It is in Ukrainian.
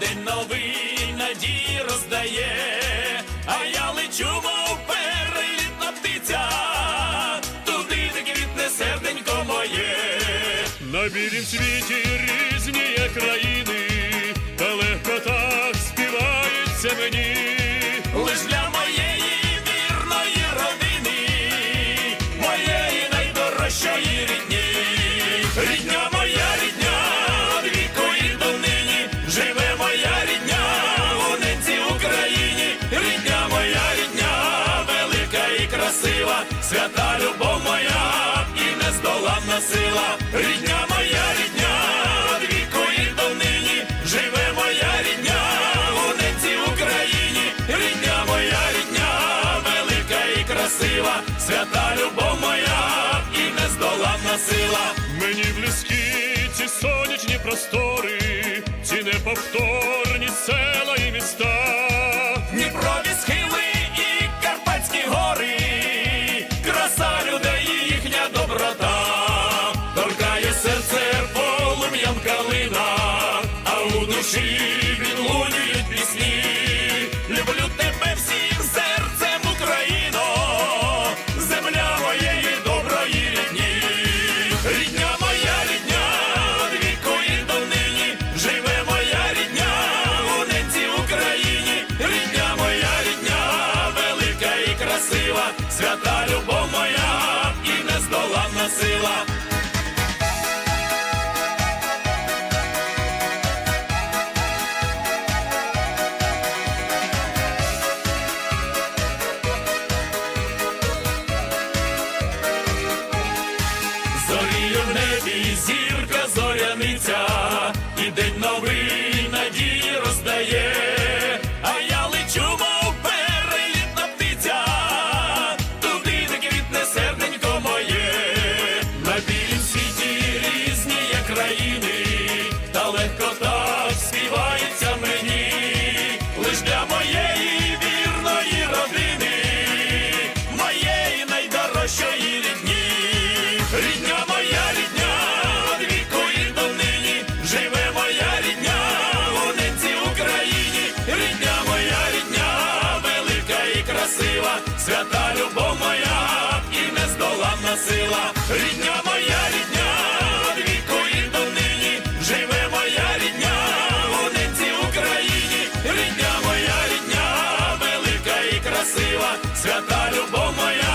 день новий надії роздає, а я лечу, мов перелітна птиця, туди, таки квітне серденько моє. На білім світі різні красива, свята любов моя і нездоланна сила, рідня моя рідня, віку і донині, живе моя рідня, у ненці Україні, рідня моя рідня, велика і красива, свята любов моя і нездоланна сила. Мені близькі ці сонячні простори, ці неповторні свята любов моя і нездоланна сила. Зоріє в небі, зірка зоряниця, і день новий На білім світі різні є країни, та легко так співається мені, лиш для моєї вірної родини, моєї найдорожчої рідні, рідня моя рідня, від віку і до нині, живе моя рідня, у нинці Україні, рідня моя рідня, велика і красива, свята любов моя і нездоланна сила. Рідня свята любов моя.